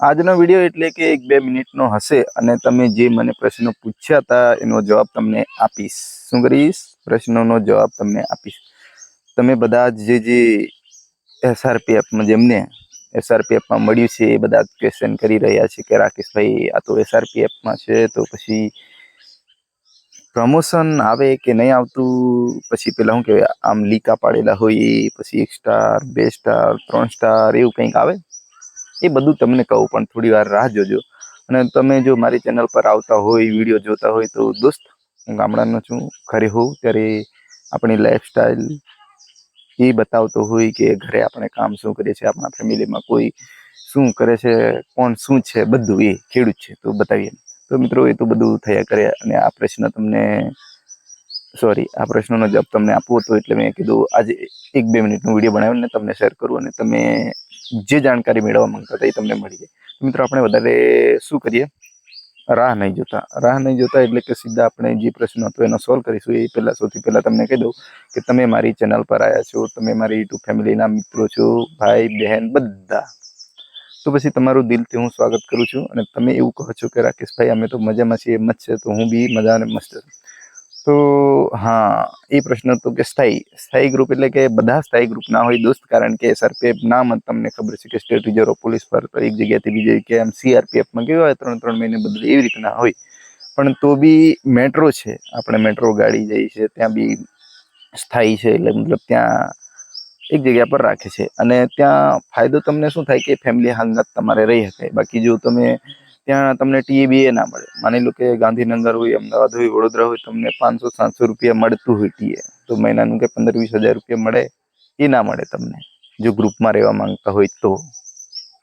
આજનો વીડિયો એટલે કે એક બે મિનિટનો હશે અને તમે જે મને પ્રશ્નો પૂછ્યા હતા એનો જવાબ તમને આપીશ. શું કરીશ? પ્રશ્નોનો જવાબ તમને આપીશ. તમે બધા જ જે એસઆરપીએફમાં જેમને એસઆરપીએફમાં મળ્યું છે એ બધા ક્વેશ્ચન કરી રહ્યા છે કે રાકેશભાઈ, આ તો એસઆરપીએફમાં છે તો પછી પ્રમોશન આવે કે નહીં આવતું? પછી પેલા શું કહેવાય? આમ લીકા પાડેલા હોય, પછી એક સ્ટાર બે સ્ટાર ત્રણ સ્ટાર એવું કંઈક આવે? એ બધું તમને કહું, પણ થોડી વાર રાહ જોજો. અને તમે જો મારી ચેનલ પર આવતા હોય, વીડિયો જોતા હોય, તો દોસ્ત, હું ગામડાનો છું, ઘરે હોઉં, ત્યારે આપણી લાઈફસ્ટાઈલ એ બતાવતો હોય કે ઘરે આપણે કામ શું કરીએ છીએ, આપણા ફેમિલીમાં કોઈ શું કરે છે, કોણ શું છે, બધું એ ખેડૂત છે, તો બતાવીએ. તો મિત્રો, એ તો બધું થયા કરે અને આ પ્રશ્ન તમને સોરી આ પ્રશ્નનો જવાબ તમને આપવો હતો, એટલે મેં કીધું આજે એક બે મિનિટનો વીડિયો બનાવીને તમને શેર કરું અને તમે જે જાણકારી મેળવવા માંગતા હતા એ તમને મળી જાય. મિત્રો, આપણે વધારે શું કરીએ? રાહ નહીં જોતા. રાહ નહીં જોતા એટલે કે સીધા આપણે જે પ્રશ્ન હતો એનો સોલ્વ કરીશું. એ પહેલાં સૌથી પહેલાં તમને કહી દઉં કે તમે મારી ચેનલ પર આવ્યા છો, તમે મારી યુટ્યુબ ફેમિલીના મિત્રો છો, ભાઈ, બહેન, બધા. તો પછી તમારું દિલથી હું સ્વાગત કરું છું અને તમે એવું કહો છો કે, રાકેશભાઈ, અમે તો મજામાં છીએ, એમ છે, તો હું બી મજા અને મસ્ત છું. તો હા, એ પ્રશ્ન હતો કે સ્થાયી સ્થાયી ગ્રુપ એટલે કે બધા સ્થાયી ગ્રુપ ના હોય દોસ્ત, કારણ કે એસઆરપીએફ નામ તમને ખબર છે કે સ્ટેટ રિઝર્વ પોલીસ પર એક જગ્યાથી બીજી જગ્યાએ આમ સીઆરપીએફમાં ગયો હોય ત્રણ ત્રણ મહિને બદલે એવી રીતના હોય. પણ તો બી મેટ્રો છે, આપણે મેટ્રો ગાડી જઈ છે, ત્યાં બી સ્થાયી છે, એટલે મતલબ ત્યાં એક જગ્યા પર રાખે છે. અને ત્યાં ફાયદો તમને શું થાય કે ફેમિલી હાલના તમારે રહી શકાય. બાકી જો તમે ત્યાં તમને ટીએ ના મળે. માની લો કે ગાંધીનગર હોય, અમદાવાદ હોય, વડોદરા હોય, તમને પાંચસો, સાતસો રૂપિયા મળતું હોય ટીએ તો મહિનાનું કે પંદર, વીસ હજાર રૂપિયા મળે, એ ના મળે તમને. જો ગ્રુપમાં રહેવા માંગતા હોય તો.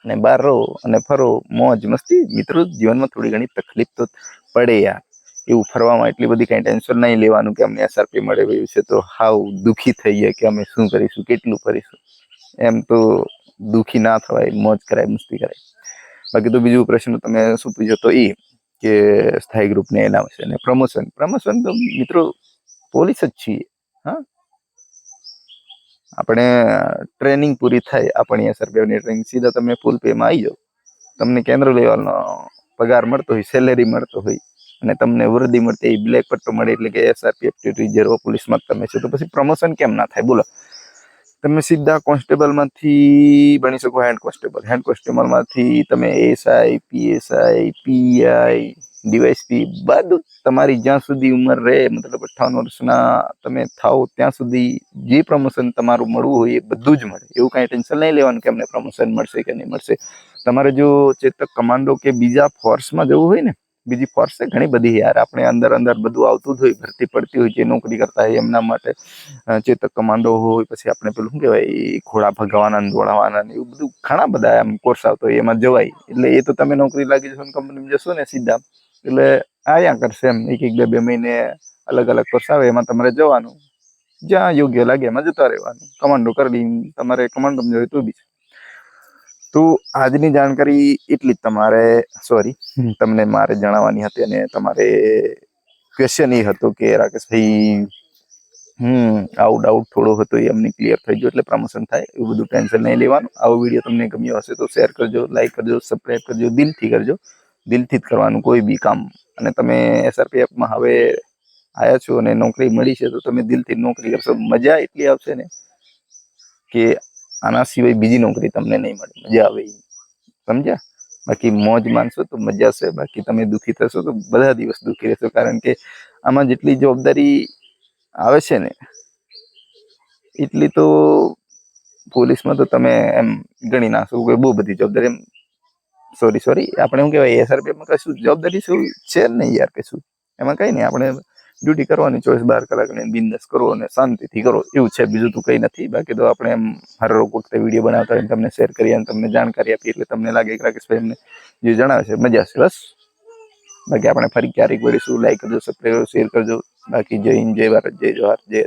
અને બહાર રહો અને ફરો. મોજ, મસ્તી. મિત્રો, જીવનમાં થોડી ઘણી તકલીફ તો પડે યાર. એવું ફરવામાં એટલી બધી કાંઈ ટેન્શન નહીં લેવાનું કે અમને એસઆરપી મળે એવું છે તો હાવ દુઃખી થઈ ગયા કે અમે શું કરીશું, કેટલું કરીશું. એમ તો દુઃખી ના થવાય, મોજ કરાય, મસ્તી કરાય. બાકી તો બીજું પ્રશ્ન તમે શું પૂછ્યો તો એ કે સ્થાયી ગ્રુપને એના અને પ્રમોશન. પ્રમોશન તો મિત્રો પોલીસ જ છીએ, હા. આપણે ટ્રેનિંગ પૂરી થાય આપણી એસઆરપીએફની ટ્રેનિંગ, સીધા તમે ફૂલ પેમાં આવી જાઓ. તમને કેન્દ્ર લેવલનો પગાર મળતો હોય સેલેરી મળતો હોય, અને તમને વૃદ્ધિ મળતી એ બ્લેક પટ્ટો મળે એટલે કે એસઆરપીએફ રિઝર્વ પોલીસમાં તમે છે. તો પછી પ્રમોશન કેમ ના થાય? બોલો. તમે સીધા કોન્સ્ટેબલમાંથી બની શકો હેડ કોન્સ્ટેબલ. હેડ કોન્સ્ટેબલમાંથી તમે એસઆઈ પીએસઆઈ પીઆઈ ડીવાયસપી બધું તમારી જ્યાં સુધી ઉંમર રહે, મતલબ અઠ્ઠાવન વર્ષના તમે થાઓ ત્યાં સુધી જે પ્રમોશન તમારું મળવું હોય એ બધું જ મળે. એવું કાંઈ ટેન્શન નહીં લેવાનું કે અમને પ્રમોશન મળશે કે નહીં મળશે. તમારે જો ચેતક કમાન્ડો કે બીજા ફોર્સમાં જવું હોય ને બીજી ફોર્સ ઘણી બધી યાર. આપણે અંદર અંદર બધું આવતું જ હોય, ભરતી પડતી હોય, જે નોકરી કરતા હોય, એમના માટે ચેતક કમાન્ડો હોય, પછી આપણે પેલું શું કહેવાય ઘોડા ભગાવાના દોડાવાના એવું બધું ઘણા બધા એમ કોર્સ આવતો હોય, એમાં જવાય. એટલે એ તો તમે નોકરી લાગી જશો કંપનીમાં જશો ને સીધા. એટલે આયા કરશે એમ. એક એક બે બે મહિને અલગ અલગ કોર્સ આવે, એમાં તમારે જવાનું. જ્યાં યોગ્ય લાગે, એમાં જતા રહેવાનું. કમાન્ડો કરી તમારે કમાન્ડો જોઈએ તો બી તો આજની જાણકારી એટલી જ તમારે સોરી તમને મારે જણાવવાની હતી અને તમારે ક્વેશ્ચન એ હતો કે રાકેશભાઈ હમ આવું ડાઉટ થોડો હતો એ અમને ક્લિયર થઈ ગયો એટલે પ્રમોશન થાય એવું બધું ટેન્શન નહીં લેવાનું. આવો વીડિયો તમને ગમ્યો હશે તો શેર કરજો લાઈક કરજો સબસ્ક્રાઈબ કરજો દિલથી કરજો. દિલથી જ કરવાનું કોઈ બી કામ. અને તમે એસઆરપીએફમાં હવે આવ્યા છો અને નોકરી મળી છે તો તમે દિલથી નોકરી કરશો. મજા એટલી આવશે ને કે આના સિવાય બીજી નોકરી તમને નહીં મળે. મજા આવે સમજ્યા? બાકી મોજ માનશો તો મજા છે. બાકી તમે દુઃખી થશો તો બધા દિવસ દુઃખી રહેશો. કારણ કે આમાં જેટલી જવાબદારી આવે છે ને, એટલી તો પોલીસમાં તો તમે એમ ગણી નાખશો કે બહુ બધી જવાબદારી એમ. સોરી સોરી આપણે શું કહેવાય? એસઆરપીએફમાં કશું જવાબદારી શું છે નહીં યાર કશું. એમાં કંઈ નહીં. આપણે ડ્યુટી કરવાની ચોવીસ બાર કલાકની બિઝનેસ કરો અને શાંતિથી કરો. એવું છે, બીજું તો કંઈ નથી. બાકી તો આપણે એમ હર વખતે વીડિયો બનાવતા હોય તમને શેર કરીએ અને તમને જાણકારી આપીએ એટલે તમને લાગે કે રાકેશભાઈ અમને જે જણાવે છે મજા છે બસ. બાકી આપણે ફરી ક્યારેક વળીશું લાઈક કરજો સબસ્ક્રાઈબ શેર કરજો. બાકી જય હિન્દ, જય ભારત, જય જોહાર જય